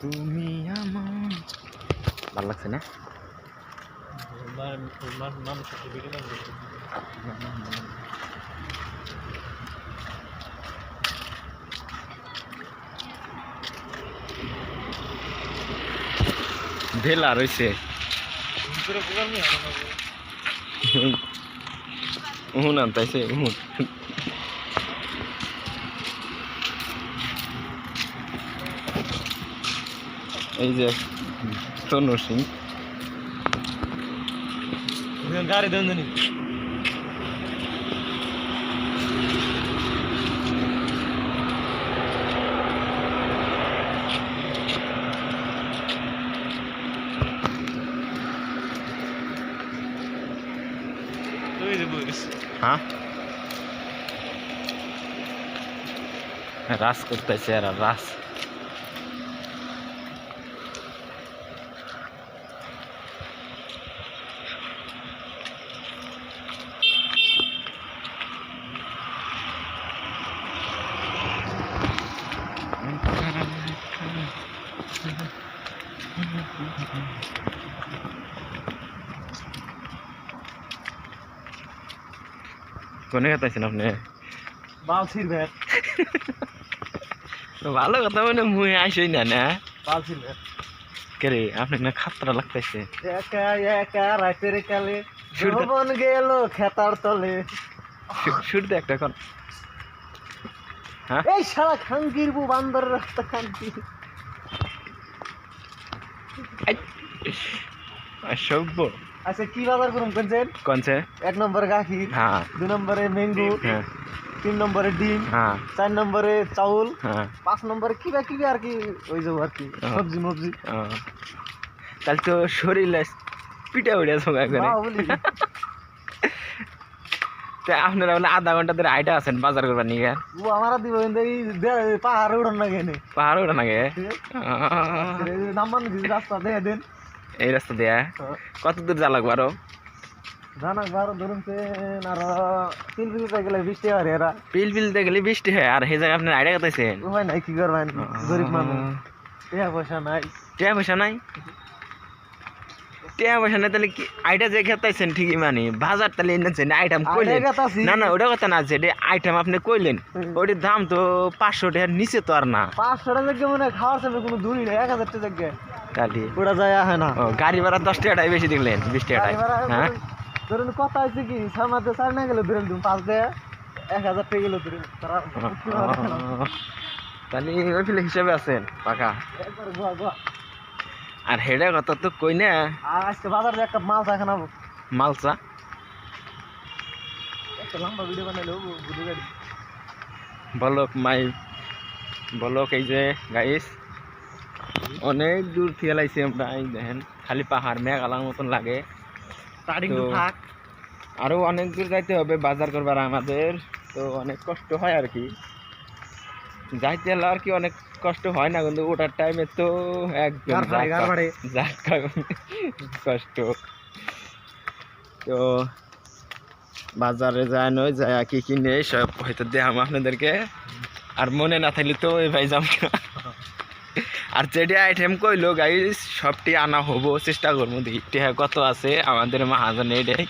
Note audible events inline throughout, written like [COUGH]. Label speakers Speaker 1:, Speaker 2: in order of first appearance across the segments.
Speaker 1: তুমি আমার। ভালো লাগছে না? ভেলা রয়েছে উহুন উহুন। এই যে তনু সিং
Speaker 2: গাড়ি দেন জানি তুই যে বলিস
Speaker 1: হ্যাঁ রাস করতেছে আর রাস কোনে খাতাইছেন আপনি?
Speaker 2: বালছির ভ্যাট
Speaker 1: ভালো কথা মানে মুই আইসই না না?
Speaker 2: বালছির ভ্যাট
Speaker 1: কে রে আপনাকে না খাতরা লাগতেছে।
Speaker 2: একা একা রাতের কালে যৌবন গেল খেতার তলে।
Speaker 1: শুরুতে একটা এখন। হ্যাঁ?
Speaker 2: এই সারা খাঙ্কির বু বান্দর রাস্তা খাঙ্কি
Speaker 1: সভ্য।
Speaker 2: আচ্ছা কি বাজার করুন কোনছেন
Speaker 1: কোনছে?
Speaker 2: এক নম্বরে গাখির
Speaker 1: হ্যাঁ।
Speaker 2: দুই নম্বরে ম্যাঙ্গো
Speaker 1: হ্যাঁ।
Speaker 2: তিন নম্বরে ডিম
Speaker 1: হ্যাঁ।
Speaker 2: চার নম্বরে চাউল
Speaker 1: হ্যাঁ।
Speaker 2: পাঁচ নম্বরে কিবা কিবি আর কি ওই যাব আর কি
Speaker 1: হ্যাঁ।
Speaker 2: সবজি মবজি।
Speaker 1: ও। তাহলে তো শরীর সবাই করে তো আপনারা বলে আধা ঘণ্টা ধরে আইটা আছেন বাজার করবার নিয়ে।
Speaker 2: ও আমার দিব পাহাড়ে উড়ন না কেনে।
Speaker 1: পাহাড় ওঠা নাগে
Speaker 2: নাম্বার দিদি রাস্তা দেখে দেন।
Speaker 1: এই রাস্তা দিয়া। কত দূর যা লাগবো আরও?
Speaker 2: জানাক বারো ধরুন আর গেলে বৃষ্টি হয় এরা।
Speaker 1: পিল বৃষ্টি হয়। আর সেই জায়গায় আপনার আইডিয়া কাটাইছেন
Speaker 2: উপায় নাই কি করবেন? গরিব মানুষ। টাকা পয়সা নাই।
Speaker 1: টিয়া পয়সা নাই? টিয়া পয়সা নাই তাহলে কি আইটা যে খেতাইছেন ঠিকই মানে। বাজার তাহলে এনেছেন আইটেম কইলেন। না না ওটা কথা না যে আইটেম আপনি কইলেন। ওটির দাম তো পাঁচশো টাকার নিচে তো আর না।
Speaker 2: পাঁচশো টাকা মানে খাওয়ার সময় কোনো দূরই নেই এক হাজার টাকা
Speaker 1: কালি
Speaker 2: ওটা যায় আহে না।
Speaker 1: ও গাড়ি ভাড়া দশ টাকাটাই বেশি দেখলেন বিশ টাকাটাই। হ্যাঁ?
Speaker 2: ধরুন- কথা হয়েছে কি সামাতে সার না গেলে ধরেন তুমি পাঁচ দেয় এক হাজার টাকা গেলে ধরুন
Speaker 1: তাহলে ওই ফিলে হিসাবে আছেন পাকা। আর হেডে কথা তো কই না।
Speaker 2: আজকে বাজারে একটা মাল চা খানাবো।
Speaker 1: মালসা
Speaker 2: একটা লম্বা ভিডিও বানাইলো বুঝে গাড়ি
Speaker 1: বলক মাই বলক এই যে গাইস অনেক দূর থেকে লাইছি আমরা দেখেন খালি পাহাড় মেঘালার মতন লাগে।
Speaker 2: স্টার্টিং
Speaker 1: তো
Speaker 2: থাক।
Speaker 1: আরও অনেক দূর যাইতে হবে বাজার করবার আমাদের। তো অনেক কষ্ট হয় আর কি। যাইতে হলে আর কি অনেক কষ্ট হয় না কিন্তু ওটার টাইমে তো একদম [LAUGHS] কষ্ট। তো বাজারে যায় নয় যায় কি কিনে সব হয়তো দেখাম আপনাদেরকে। আর মনে না থাকলে তো ভাই যাম না। আর যেটি আইটেম কইলো গাইস সবটি আনা হব চেষ্টা করব। দেখি টিহা কত আছে আমাদের মাহাজন এটাই।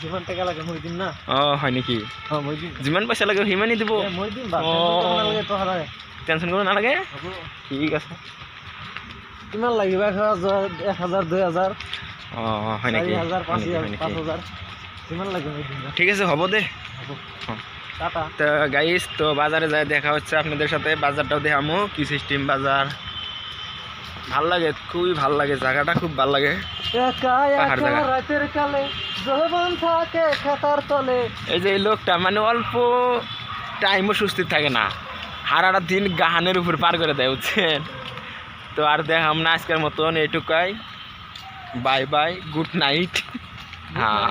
Speaker 2: জীবন টাকা লাগে মই দিন না?
Speaker 1: ও হয় নাকি?
Speaker 2: হ্যাঁ মই
Speaker 1: যিমান পইচা লাগে সিমানই দিব।
Speaker 2: মই দিন বা
Speaker 1: ও।
Speaker 2: লাগে তো হারায়
Speaker 1: টেনশন করব নালাগে ঠিক আছে।
Speaker 2: কিমান লাগিব? এক হাজাৰ এক হাজাৰ দুই হাজাৰ
Speaker 1: ও হয় নাকি? ঠিক আছে হ'ব দে।
Speaker 2: হ'ব।
Speaker 1: তো গাইস তো বাজারে যায় দেখা হচ্ছে আপনাদের সাথে। বাজারটাও দেখামো কি সিস্টেম বাজার। ভালো লাগে খুবই ভালো লাগে জায়গাটা খুব ভালো লাগে। এই যে এই লোকটা মানে অল্প টাইমও সুস্থির থাকে না। হারাটা দিন গাহানের উপর পার করে দেয় বুঝছেন? তো আর দেখাম না আজকের মতন এটুকাই। বাই বাই গুড নাইট হ্যাঁ।